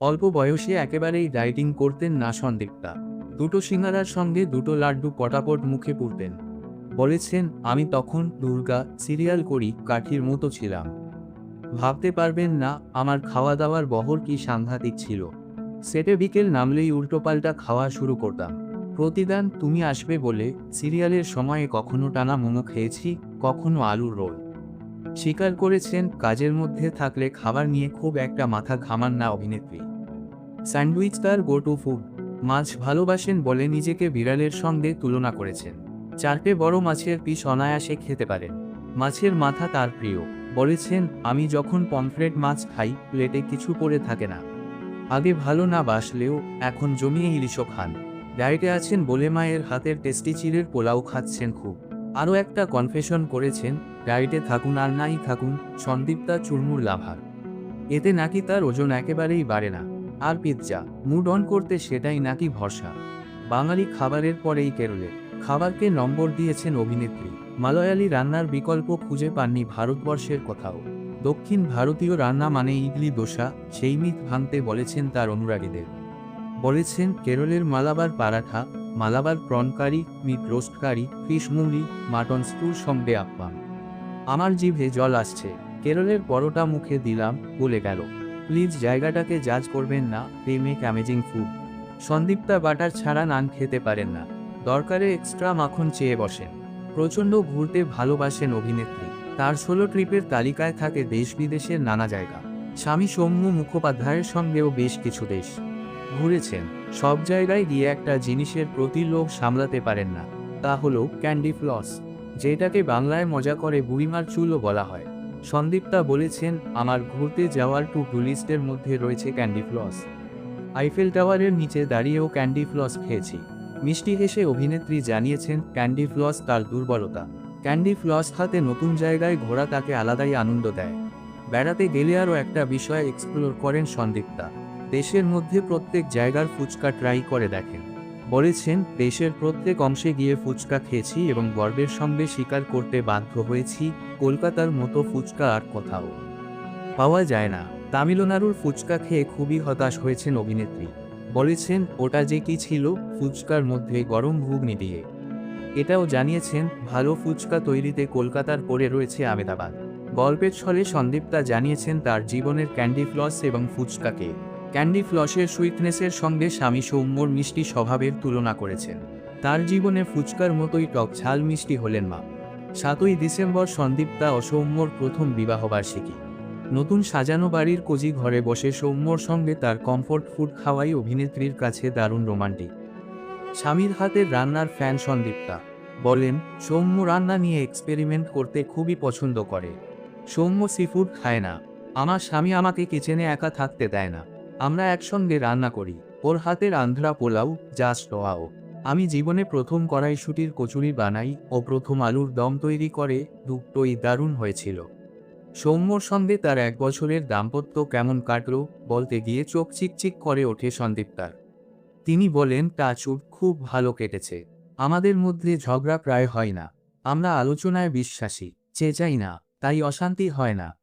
অল্প বয়সে একেবারেই ডায়েটিং করতেন না সন্দীপটা দুটো সিঙ্গারার সঙ্গে দুটো লাড্ডু পটাপট মুখে পুরতেন বলেছেন, আমি তখন দুর্গা সিরিয়াল করি, কাঠির মতো ছিলাম। ভাবতে পারবেন না, আমার খাওয়া দাওয়ার বহর কি সাংঘাতিক ছিল। সেটে বিকেল নামলেই উল্টোপাল্টা খাওয়া শুরু করতাম। প্রতিদান তুমি আসবে বলে সিরিয়ালের সময়ে কখনো টানা মোমো খেয়েছি, কখনো আলুর রোল। স্বীকার করেছেন, কাজের মধ্যে থাকলে খাবার নিয়ে খুব একটা মাথা ঘামান না অভিনেত্রী। স্যান্ডউইচ তার গো টু ফুড। মাছ ভালোবাসেন বলে নিজেকে বিড়ালের সঙ্গে তুলনা করেছেন। চারটে বড় মাছের পিস অনায়াসে খেতে পারেন। মাছের মাথা তার প্রিয়। বলেছেন, আমি যখন পমফ্রেট মাছ খাই, প্লেটে কিছু পড়ে থাকে না। আগে ভালো না বাসলেও, এখন জমিয়ে ইলিশও খান। ডায়েটে আছেন বলে মায়ের হাতের টেস্টি চিড়ের পোলাও খাচ্ছেন খুব। আরও একটা কনফেশন করেছেন, ডায়েটে থাকুন আর নাই থাকুন সন্দীপ্তা চুরমুর লাভার। এতে নাকি তার ওজন একেবারেই বাড়ে না। আর পিৎজা। মুড অন করতে সেটাই নাকি ভরসা। বাঙালি খাবারের পরেই কেরলের। খাবারকে নম্বর দিয়েছেন অভিনেত্রী। মালয়ালি রান্নার বিকল্প খুঁজে পাননি ভারতবর্ষের কোথাও। দক্ষিণ ভারতীয় রান্না মানে ইডলি দোসা, সেই মিথ ভাঙতে বলেছেন তার অনুরাগীদের। বলেছেন কেরলের Malabar paratha, Malabar prawn curry, meat roast curry mutton স্টুর সঙ্গে আপ্পাম। আমার জিভে জল আসছে। কেরলের পরোটা মুখে দিলাম বলে গেল। প্লিজ জায়গাটাকে জাজ করবেন না they make amazing food Sandipta butter ছাড়া নান খেতে পারেন না। দরকারে এক্সট্রা মাখন চেয়ে বসেন। প্রচণ্ড ঘুরতে ভালোবাসেন অভিনেত্রী। তার ষোলো ট্রিপের তালিকায় থাকে দেশ বিদেশের নানা জায়গা। স্বামী সৌম্য মুখোপাধ্যায়ের সঙ্গেও বেশ কিছু দেশ। ঘুরেছেন। সব জায়গায় গিয়ে একটা জিনিসের প্রতি লোভ সামলাতে পারেন না। তা হলো ক্যান্ডি ফ্লস, যেটাকে বাংলায় মজা করে বুড়িমার চুলও বলা হয়। সন্দীপ্তা বলেছেন, আমার ঘুরতে যাওয়ার টু ডু লিস্টের মধ্যে রয়েছে ক্যান্ডি ফ্লস আইফেল টাওয়ারের নিচে দাঁড়িয়েও ক্যান্ডি ফ্লস খেয়েছি। মিষ্টি হেসে অভিনেত্রী জানিয়েছেন ক্যান্ডি ফ্লস তার দুর্বলতা। ক্যান্ডি ফ্লস হাতে নতুন জায়গায় ঘোরা তাকে আলাদাই আনন্দ দেয়। বেড়াতে গেলে আরও একটা বিষয় এক্সপ্লোর করেন সন্দীপ্তা দেশের মধ্যে প্রত্যেক জায়গার ফুচকা ট্রাই করে দেখেন। বলেছেন, দেশের প্রত্যেক অংশে গিয়ে ফুচকা খেয়েছি এবং গর্বের সঙ্গে স্বীকার করতে বাধ্য হয়েছি, কলকাতার মতো ফুচকা আর কোথাও। পাওয়া যায় না। তামিলনাড়ুর ফুচকা খেয়ে খুবই হতাশ হয়েছেন অভিনেত্রী। বলেছেন, ওটা যে কি ছিল, ফুচকার মধ্যে গরম ঘুগনি দিয়ে এটাও জানিয়েছেন, ভালো ফুচকা তৈরিতে কলকাতার পরে রয়েছে আমেদাবাদ। গল্পের ছলে সন্দীপ্তা জানিয়েছেন, তার জীবনের ক্যান্ডি ফ্লস এবং ফুচকাকে ক্যান্ডি ফ্লসের সুইটনেসের সঙ্গে স্বামী সৌম্যর মিষ্টি স্বভাবের তুলনা করেছেন। তার জীবনে ফুচকার মতোই টক ঝাল মিষ্টি হলেন মা। সাতই ডিসেম্বর সন্দীপ্তা ও সৌম্যর প্রথম বিবাহবার্ষিকী। নতুন সাজানো বাড়ির কোজি ঘরে বসে সৌম্যর সঙ্গে তার কমফোর্ট ফুড খাওয়াই অভিনেত্রীর কাছে দারুণ রোমান্টিক। স্বামীর হাতের রান্নার ফ্যান সন্দীপ্তা বলেন, সৌম্য রান্না নিয়ে এক্সপেরিমেন্ট করতে খুবই পছন্দ করে। সৌম্য সিফুড খায় না। আমার স্বামী আমাকে কিচেনে একা থাকতে দেয় না। আমরা একসঙ্গে রান্না করি। ওর হাতের আন্ধ্রা পোলাও যা ওয়াও। আমি জীবনে প্রথম কড়াইশুটির কচুরি বানাই ও প্রথম আলুর দম তৈরি করে, দুটোই দারুণ হয়েছিল। সৌম্যর সঙ্গে তার এক বছরের দাম্পত্য কেমন কাটল বলতে গিয়ে চোখ চিকচিক করে ওঠে সন্দীপ্তার তিনি বলেন তা টাচুট খুব ভালো কেটেছে। আমাদের মধ্যে ঝগড়া প্রায় হয় না। আমরা আলোচনায় বিশ্বাসী। চেঁচাই না। তাই অশান্তি হয় না।